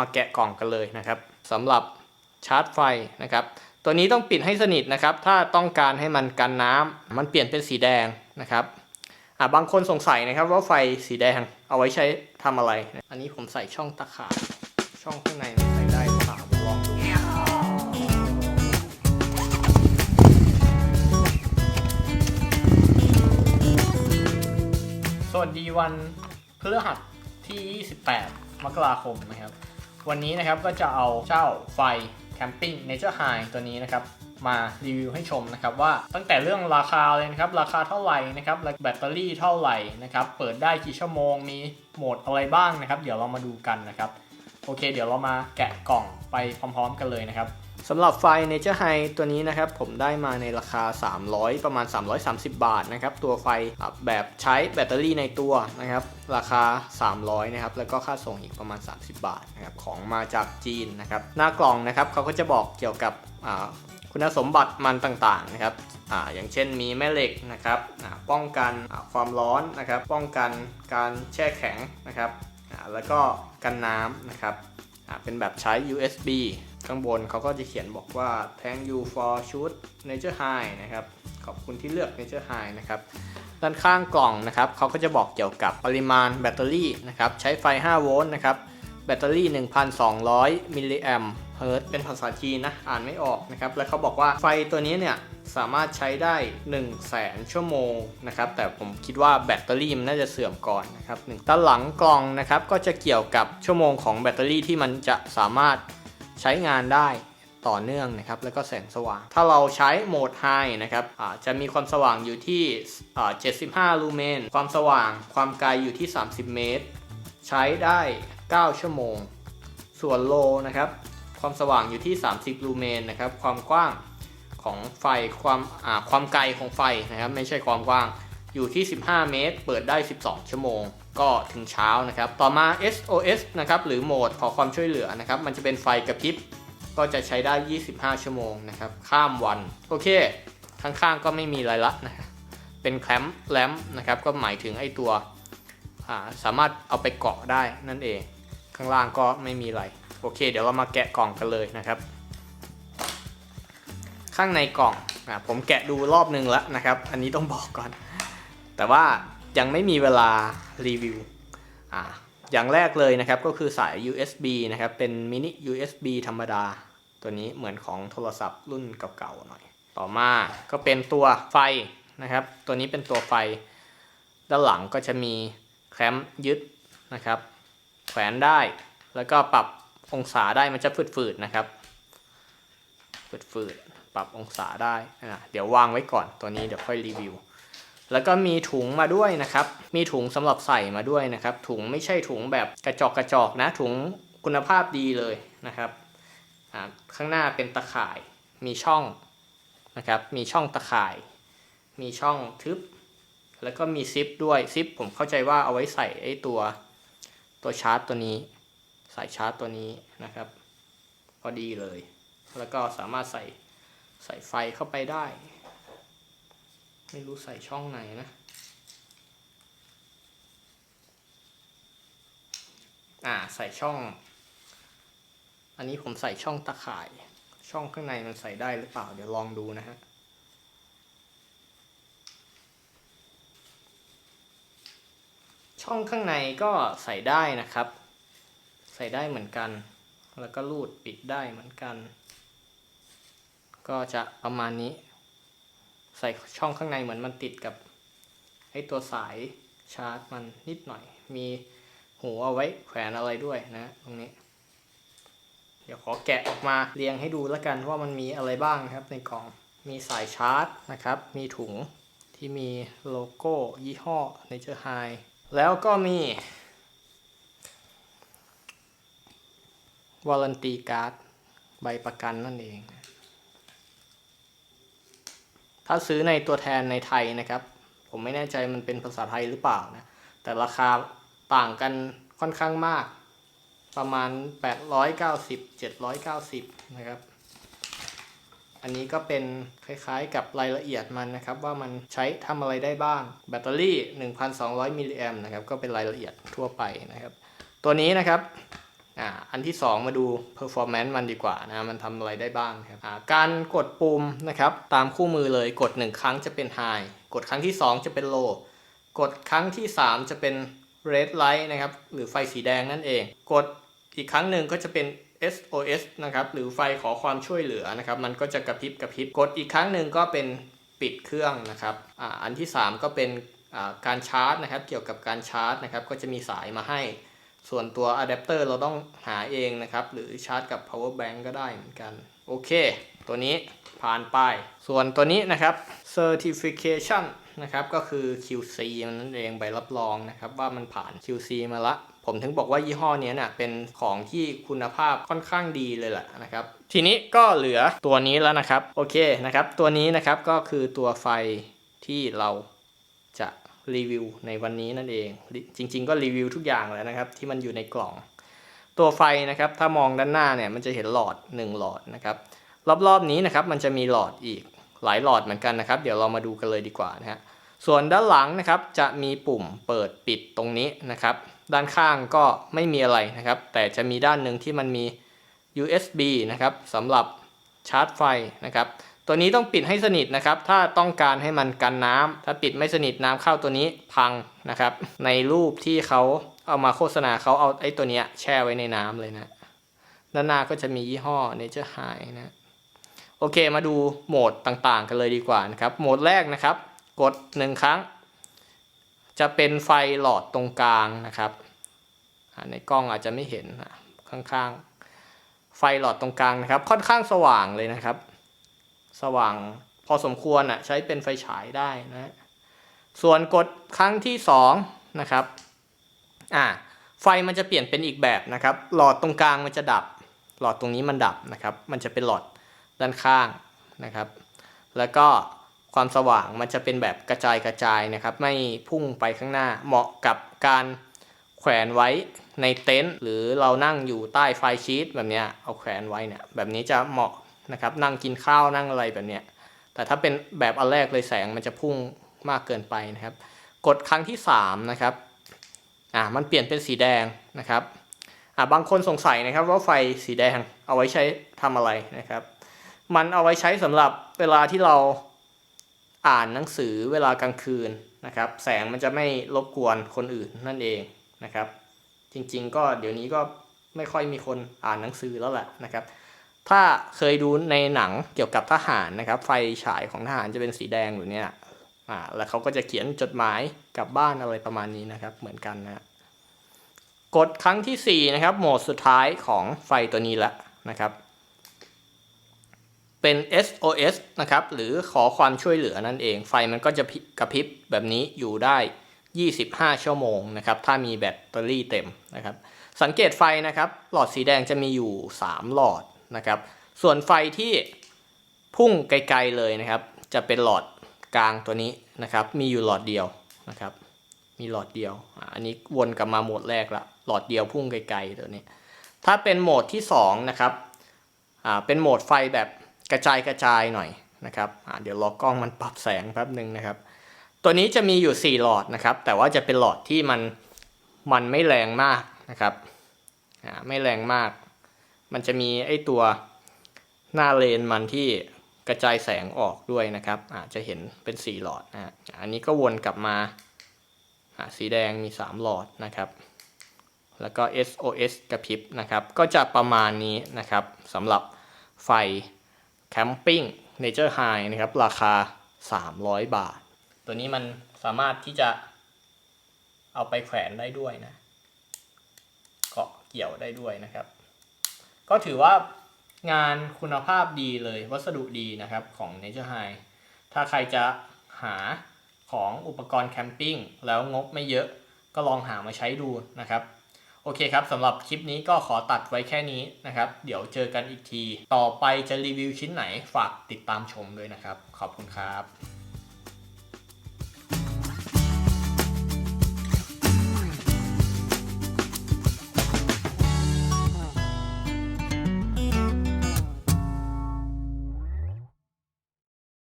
มาแกะกล่องกันเลยนะครับสำหรับชาร์จไฟนะครับ ตัวนี้ต้องปิดให้สนิทนะครับ ถ้าต้องการให้มันกันน้ำมันเปลี่ยนเป็นสีแดงนะครับอ่าบางคนสงสัยนะครับว่าไฟสีแดงเอาไว้ใช้ทำอะไร อันนี้ผมใส่ช่องตะข่ายช่องข้างในใส่ได้หรือเปล่าลองดูสวัสดีวันพฤหัสที่ 28 มกราคมนะครับ วันนี้นะครับก็จะเอาเจ้าไฟแคมปิ้งในเจ้าไฮตัวนี้นะครับมารีวิวให้ชมนะครับว่าตั้งแต่เรื่องราคาเลยนะครับราคาเท่าไหร่นะครับแบตเตอรี่เท่าไหร่นะครับเปิดได้กี่ชั่วโมงมีโหมดอะไรบ้างนะครับ เดี๋ยวเรามาดูกันนะครับ โอเค เดี๋ยวเรามาแกะกล่องไปพร้อม ๆ กันเลยนะครับ สำหรับไฟ Nature High ตัวนี้นะครับผมได้มาในราคา 300 ประมาณ 330 บาทนะครับตัวไฟแบบใช้แบตเตอรี่ในตัวนะครับราคา 300นะครับแล้วก็ค่าส่งอีกประมาณ 30 บาทนะครับของมาจากจีนนะครับหน้ากล่องนะครับเขาก็จะบอกเกี่ยวกับคุณสมบัติมันต่างๆนะครับออย่างเช่นมีแม่เหล็กนะครับป้องกันความร้อนนะครับป้องกันการแช่แข็งนะครับแล้วก็กันน้ำนะครับเป็นแบบใช้ USB ข้างบนเขาก็จะเขียนบอกว่า thank you for shoot nature high นะครับ ขอบคุณที่เลือก nature high นะครับ ด้านข้างกล่องนะครับเขาก็จะบอกเกี่ยวกับปริมาณแบตเตอรี่นะครับ ใช้ไฟ 5 โวลต์นะครับ แบตเตอรี่ 1,200 มิลลิแอมเฮิรตซ์เป็นภาษาจีนนะ อ่านไม่ออกนะครับ แล้วเขาบอกว่าไฟตัวนี้เนี่ยสามารถใช้ได้ 1 0 0 0 0แสนชั่วโมงนะครับ แต่ผมคิดว่าแบตเตอรี่มันน่าจะเสื่อมก่อนนะครับหนึ่งด้านหลังกล่องนะครับก็จะเกี่ยวกับชั่วโมงของแบตเตอรี่ที่มันจะสามารถ ใช้งานได้ต่อเนื่องนะครับแล้วก็แสงสว่าง ถ้าเราใช้โหมด High นะครับจะมีความสว่างอยู่ที่ 75 ลูเมน ความสว่างความไกลอยู่ที่ 30 เมตร ใช้ได้ 9 ชั่วโมง ส่วนโลนะครับความสว่างอยู่ที่ 30 ลูเมนนะครับความกว้างของไฟความความไกลของไฟนะครับไม่ใช่ความกว้าง อยู่ที่ 15 เมตร เปิดได้ 12 ชั่วโมง ก็ถึงเช้านะครับ ต่อมา SOS นะครับหรือโหมดขอความช่วยเหลือนะครับ มันจะเป็นไฟกระพริบ ก็จะใช้ได้ 25 ชั่วโมงนะครับ ข้ามวัน โอเค ข้างๆก็ไม่มีอะไรละนะ เป็นแคมป์แลมนะครับ ก็หมายถึงไอ้ตัวาสามารถเอาไปเกาะได้นั่นเอง ข้างล่างก็ไม่มีอะไร โอเค เดี๋ยวเรามาแกะกล่องกันเลยนะครับ ข้างในกล่องอผมแกะดูรอบนึงแล้วนะครับ อันนี้ต้องบอกก่อน แต่ว่ายังไม่มีเวลารีวิวอ่าอย่างแรกเลยนะครับก็คือสาย USB นะครับเป็นมินิ USB ธรรมดา ตัวนี้เหมือนของโทรศัพท์รุ่นเก่าๆหน่อย ต่อมาก็เป็นตัวไฟนะครับ ตัวนี้เป็นตัวไฟ ด้านหลังก็จะมีแคมยึดนะครับ แขวนได้ แล้วก็ปรับองศาได้มันจะฝืดๆนะครับฝืดๆปรับองศาได้เดี๋ยววางไว้ก่อนตัวนี้เดี๋ยวค่อยรีวิว แล้วก็มีถุงมาด้วยนะครับ มีถุงสำหรับใส่มาด้วยนะครับ ถุงไม่ใช่ถุงแบบกระจอกกระจอกนะ ถุงคุณภาพดีเลยนะครับข้างหน้าเป็นตะข่าย มีช่องนะครับ มีช่องตะข่าย มีช่องทึบ แล้วก็มีซิปด้วย ซิปผมเข้าใจว่าเอาไว้ใส่ไอ้ตัวตัวชาร์จตัวนี้ สายชาร์จตัวนี้นะครับ พอดีเลย แล้วก็สามารถใส่ใส่ไฟเข้าไปได้ ไม่รู้ใส่ช่องไหนนะ อ่าใส่ช่อง อันนี้ผมใส่ช่องตะข่าย ช่องข้างในมันใส่ได้หรือเปล่า เดี๋ยวลองดูนะฮะช่องข้างในก็ใส่ได้นะครับ ใส่ได้เหมือนกัน แล้วก็รูดปิดได้เหมือนกัน ก็จะประมาณนี้ ใส่ช่องข้างในเหมือนมันติดกับไอตัวสายชาร์จมันนิดหน่อย มีหูเอาไว้แขวนอะไรด้วยนะตรงนี้ เดี๋ยวขอแกะออกมาเรียงให้ดูแล้วกันว่ามันมีอะไรบ้างนะครับในกล่อง มีสายชาร์จนะครับ มีถุงที่มีโลโก้ยี่ห้อ Nature High แล้วก็มีวารันตีการ์ดใบประกันนั่นเอง ถ้าซื้อในตัวแทนในไทยนะครับ ผมไม่แน่ใจมันเป็นภาษาไทยหรือเปล่านะ แต่ราคาต่างกันค่อนข้างมาก ประมาณ 890 790 นะครับ อันนี้ก็เป็นคล้ายๆกับรายละเอียดมันนะครับ ว่ามันใช้ทำอะไรได้บ้าง แบตเตอรี่ 1,200 มิลลิแอมนะครับ ก็เป็นรายละเอียดทั่วไปนะครับ ตัวนี้นะครับ อ่าอันที่ 2 มาดู performance มันดีกว่านะมันทำอะไรได้บ้างครับอ่าการกดปุ่มนะครับตามคู่มือเลยกด 1 ครั้งจะเป็น high กดครั้งที่ 2 จะเป็น low กดครั้งที่ 3 จะเป็น red light นะครับหรือไฟสีแดงนั่นเอง กดอีกครั้งหนึ่งก็จะเป็น SOS นะครับหรือไฟขอความช่วยเหลือนะครับมันก็จะกระพริบกระพริบกดอีกครั้งหนึ่งก็เป็นปิดเครื่องนะครับอ่าอันที่ 3 ก็เป็นอ่าการชาร์จนะครับเกี่ยวกับการชาร์จนะครับก็จะมีสายมาให้ ส่วนตัวอะแดปเตอร์เราต้องหาเองนะครับ หรือชาร์จกับ power bank ก็ได้เหมือนกัน โอเค ตัวนี้ผ่านไป ส่วนตัวนี้นะครับ certification นะครับ ก็คือ QC มันนั่นเองใบรับรองนะครับ ว่ามันผ่าน QC มาละ ผมถึงบอกว่ายี่ห้อนี้ยน่ะเป็นของที่คุณภาพค่อนข้างดีเลยแหละนะครับ ทีนี้ก็เหลือตัวนี้แล้วนะครับ โอเคนะครับ ตัวนี้นะครับก็คือตัวไฟที่เราจะ รีวิวในวันนี้นั่นเอง จริง ๆ ก็รีวิวทุกอย่างแล้วนะครับ ที่มันอยู่ในกล่อง ตัวไฟนะครับถ้ามองด้านหน้าเนี่ยมันจะเห็นหลอด 1 หลอดนะครับรอบๆนี้นะครับมันจะมีหลอดอีกหลายหลอดเหมือนกันนะครับ เดี๋ยวเรามาดูกันเลยดีกว่านะฮะส่วนด้านหลังนะครับจะมีปุ่มเปิดปิดตรงนี้นะครับ ด้านข้างก็ไม่มีอะไรนะครับ แต่จะมีด้านหนึ่งที่มันมี USB นะครับสำหรับชาร์จไฟนะครับ ตัวนี้ต้องปิดให้สนิทนะครับ ถ้าต้องการให้มันกันน้ำถ้าปิดไม่สนิทน้ำเข้าตัวนี้พังนะครับ ในรูปที่เขาเอามาโฆษณาเขาเอาไอ้ตัวเนี้ยแช่ไว้ในน้ำเลยนะ ด้านหน้าก็จะมียี่ห้อ Nature High นะ โอเคมาดูโหมดต่างๆ กันเลยดีกว่านะครับ โหมดแรกนะครับ กด 1 ครั้ง จะเป็นไฟหลอดตรงกลางนะครับในกล้องอาจจะไม่เห็นข้างๆ ไฟหลอดตรงกลางนะครับ ค่อนข้างสว่างเลยนะครับ สว่างพอสมควรอะใช้เป็นไฟฉายได้นะส่วนกดครั้งที่2นะครับอ่าไฟมันจะเปลี่ยนเป็นอีกแบบนะครับ หลอดตรงกลางมันจะดับ หลอดตรงนี้มันดับนะครับ มันจะเป็นหลอดด้านข้างนะครับ แล้วก็ความสว่างมันจะเป็นแบบกระจายกระจายนะครับ ไม่พุ่งไปข้างหน้าเหมาะกับการแขวนไว้ในเต็นท์หรือเรานั่งอยู่ใต้ไฟชีตแบบเนี้ยเอาแขวนไว้เนี่ยแบบนี้จะเหมาะ นะครับนั่งกินข้าวนั่งอะไรแบบเนี้ยแต่ถ้าเป็นแบบอันแรกเลยแสงมันจะพุ่งมากเกินไปนะครับ กดครั้งที่3นะครับอ่ามันเปลี่ยนเป็นสีแดงนะครับอ่าบางคนสงสัยนะครับว่าไฟสีแดงเอาไว้ใช้ทำอะไรนะครับ มันเอาไว้ใช้สำหรับเวลาที่เราอ่านหนังสือเวลากลางคืนนะครับ แสงมันจะไม่รบกวนคนอื่นนั่นเองนะครับ จริงๆ ก็เดี๋ยวนี้ก็ไม่ค่อยมีคนอ่านหนังสือแล้วแหละนะครับ ถ้าเคยดูในหนังเกี่ยวกับทหารนะครับ ไฟฉายของทหารจะเป็นสีแดงแบบเนี้ยอ่าแล้วเขาก็จะเขียนจดหมายกลับบ้านอะไรประมาณนี้นะครับ เหมือนกันนะกดครั้งที่4นะครับโหมดสุดท้ายของไฟตัวนี้แล้วนะครับ เป็น SOS นะครับ หรือขอความช่วยเหลือนั่นเอง ไฟมันก็จะกระพริบแบบนี้อยู่ได้ 25 ชั่วโมงนะครับ ถ้ามีแบตเตอรี่เต็มนะครับ สังเกตไฟนะครับ หลอดสีแดงจะมีอยู่ 3 หลอด นะครับ ส่วนไฟที่พุ่งไกลๆเลยนะครับ จะเป็นหลอดกลางตัวนี้นะครับ มีอยู่หลอดเดียวนะครับ มีหลอดเดียว อันนี้วนกลับมาโหมดแรกละ หลอดเดียวพุ่งไกลๆตัวนี้ ถ้าเป็นโหมดที่2นะครับ อ่า เป็นโหมดไฟแบบกระจายกระจายหน่อยนะครับ อ่า เดี๋ยวรอกล้องมันปรับแสงแป๊บหนึ่งนะครับ ตัวนี้จะมีอยู่ 4 หลอดนะครับ แต่ว่าจะเป็นหลอดที่มัน มันไม่แรงมากนะครับ อ่า ไม่แรงมาก มันจะมีไอ้ตัวหน้าเลนมันที่กระจายแสงออกด้วยนะครับอาจจะเห็นเป็น 4 หลอดนะฮะอันนี้ก็วนกลับมาสีแดงมี 3 หลอดนะครับ แล้วก็ SOS กระพริบนะครับ ก็จะประมาณนี้นะครับสำหรับไฟแคมปิ้ง Nature High นะครับ ราคา 300 บาท ตัวนี้มันสามารถที่จะเอาไปแขวนได้ด้วยนะ เกาะเกี่ยวได้ด้วยนะครับ ก็ถือว่างานคุณภาพดีเลยวัสดุดีนะครับของ Nature High ถ้าใครจะหาของอุปกรณ์แคมปิ้งแล้วงบไม่เยอะก็ลองหามาใช้ดูนะครับโอเคครับสำหรับคลิปนี้ก็ขอตัดไว้แค่นี้นะครับ เดี๋ยวเจอกันอีกที ต่อไปจะรีวิวชิ้นไหนฝากติดตามชมด้วยนะครับ ขอบคุณครับ